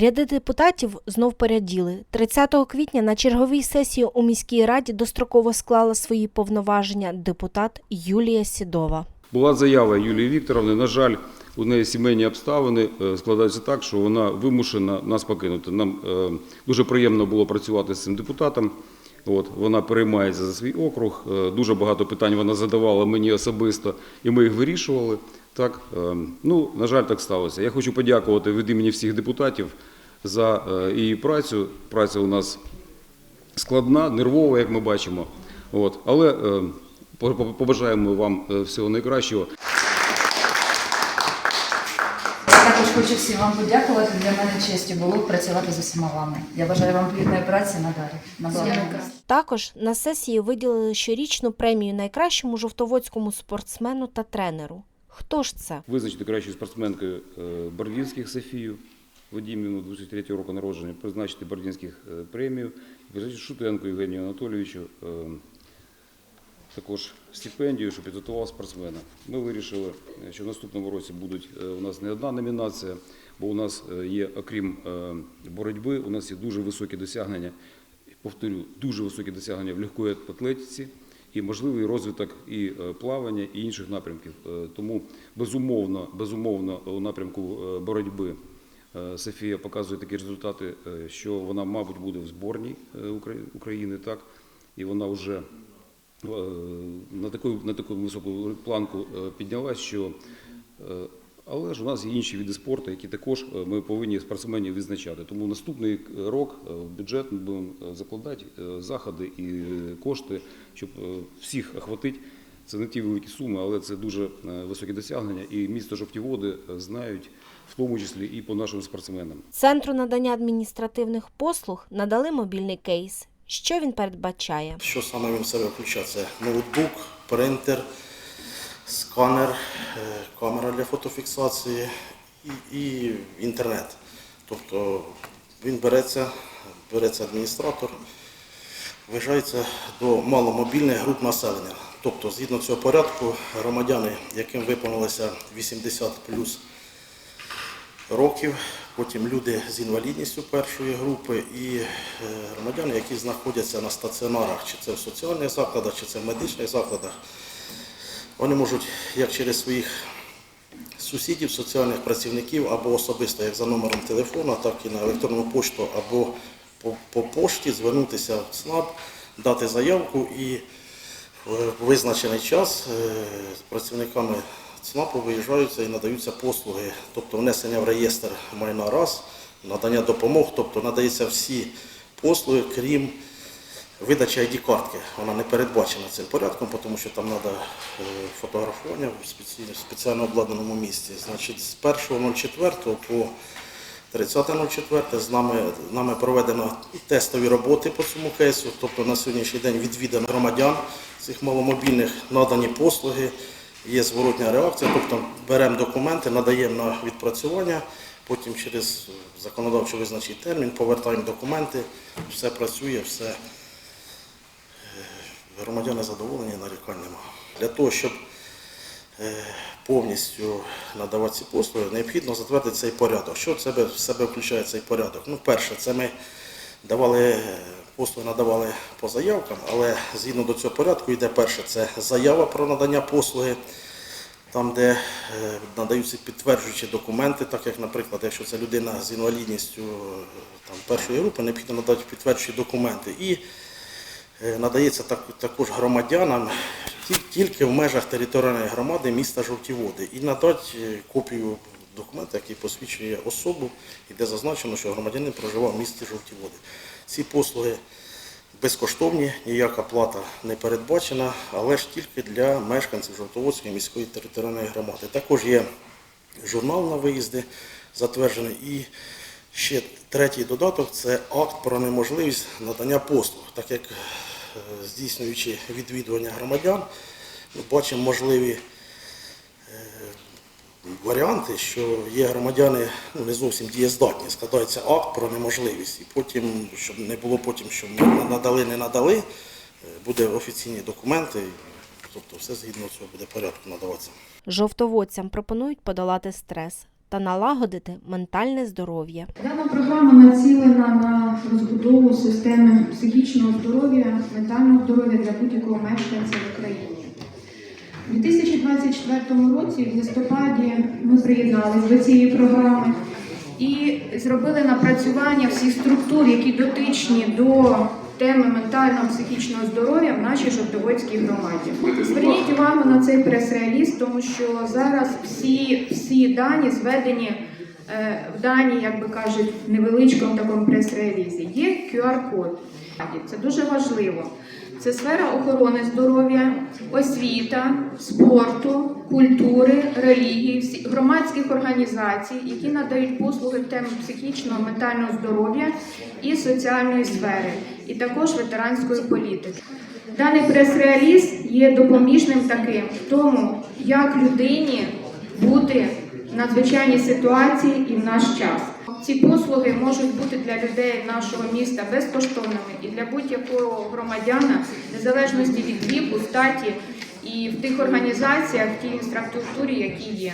Ряди депутатів знов поряділи. 30 квітня на черговій сесії у міській раді достроково склала свої повноваження депутат Юлія Сідова. Була заява Юлії Вікторовни. На жаль, у неї сімейні обставини е, складаються так, що вона вимушена нас покинути. Нам е, дуже приємно було працювати з цим депутатом. От вона переймається за свій округ. Е, Дуже багато питань вона задавала мені особисто, і ми їх вирішували. Так, е, ну на жаль, так сталося. Я хочу подякувати від імені всіх депутатів за е, її працю. Праця у нас складна, нервова, як ми бачимо. От, але е, по- побажаємо вам е, всього найкращого. Я також хочу всім вам подякувати. Для мене честю було працювати з усіма вами. Я бажаю вам плідної праці надалі. На благо. Також на сесії виділили щорічну премію найкращому жовтоводському спортсмену та тренеру. Хто ж це? Визначити кращою спортсменкою е, Бордінських Софію Вадімівну, 23 року народження, призначити Бордінських е, премію, призначити Шутенко Євгенію Анатолійовичу е, також стипендію, щоб підготував спортсмена. Ми вирішили, що в наступному році будуть у нас не одна номінація, бо у нас є, окрім боротьби, у нас є дуже високі досягнення, повторю, дуже високі досягнення в легкої атлетиці і можливий розвиток і е, плавання, і інших напрямків. Е, Тому безумовно, безумовно у напрямку е, боротьби Софія показує такі результати, що вона, мабуть, буде в зборній України, так, і вона вже на таку, на таку високу планку піднялась, що але ж у нас є інші види спорту, які також е, ми повинні спортсменів відзначати. Тому наступний рок е, в бюджет ми будемо е, закладати е, заходи і е, кошти, щоб е, всіх охватити. Це не ті великі суми, але це дуже е, високі досягнення. І місто Жовті Води е, знають, в тому числі і по нашим спортсменам. Центру надання адміністративних послуг надали мобільний кейс. Що він передбачає? Що саме він в себе включає? Це ноутбук, принтер, сканер, е, камера для фотофіксації і, і інтернет. Тобто він береться, береться адміністратор, вважається до маломобільних груп населення. Тобто, згідно цього порядку, громадяни, яким виповнилося 80 плюс років, потім люди з інвалідністю першої групи і е, громадяни, які знаходяться на стаціонарах, чи це в соціальних закладах, чи це в медичних закладах, вони можуть як через своїх сусідів, соціальних працівників або особисто, як за номером телефона, так і на електронну пошту, або по, по пошті звернутися в ЦНАП, дати заявку і в визначений час е, працівниками ЦНАПу виїжджаються і надаються послуги, тобто внесення в реєстр майна раз, надання допомог, тобто надаються всі послуги, крім видачі ID-картки. Вона не передбачена цим порядком, тому що там треба фотографування в спеціально обладнаному місці. Значить, з 1.04 по 30.04 з нами, нами проведено тестові роботи по цьому кейсу, тобто на сьогоднішній день відвідано громадян цих маломобільних, надані послуги, є зворотня реакція, тобто беремо документи, надаємо на відпрацювання, потім через законодавчо визначений термін повертаємо документи, все працює, все громадяни задоволені, нарікань нема. Для того, щоб е, повністю надавати ці послуги, необхідно затвердити цей порядок. Що в себе, в себе включає цей порядок? Ну, перше, це ми давали е, послуги, надавали по заявкам, але згідно до цього порядку йде перше, це заява про надання послуги. Там, де е, надаються підтверджуючі документи, так як, наприклад, якщо це людина з інвалідністю там, першої групи, необхідно надати підтверджуючі документи. І надається так, також громадянам тільки в межах територіальної громади міста Жовті Води. І надати е, копію документа, який посвідчує особу, і де зазначено, що громадянин проживав в місті Жовті Води. Ці послуги безкоштовні, ніяка плата не передбачена, але ж тільки для мешканців Жовтоводської міської територіальної громади. Також є журнал на виїзди затверджений. І ще третій додаток це акт про неможливість надання послуг, так як е, здійснюючи відвідування громадян, ми бачимо можливі варіанти, що є громадяни ну, не зовсім дієздатні, складається акт про неможливість. І потім, щоб не було потім, що ми надали, не надали, е, буде офіційні документи, тобто все згідно цього буде порядку надаватися. Жовтоводцям пропонують подолати стрес. Та налагодити ментальне здоров'я. Дана програма націлена на розбудову системи психічного здоров'я, ментального здоров'я для будь-якого мешканця в Україні. У 2024 році, в листопаді, ми приєдналися до цієї програми і зробили напрацювання всіх структур, які дотичні до теми ментального психічного здоров'я в нашій Жовтоводській громаді. Зверніть увагу на цей прес-реліз, тому що зараз всі, всі дані зведені е, в даній, як би кажуть, невеличкому такому прес-релізі. Є QR-код. Це дуже важливо. Це сфера охорони здоров'я, освіта, спорту, культури, релігії, громадських організацій, які надають послуги в темі психічного ментального здоров'я і соціальної сфери, і також ветеранської політики. Даний прес-реліз є допоміжним таким в тому, як людині бути в надзвичайній ситуації і в наш час. Ці послуги можуть бути для людей нашого міста безкоштовними і для будь-якого громадяна, незалежності від віку, статі і в тих організаціях, в тій інфраструктурі, які є.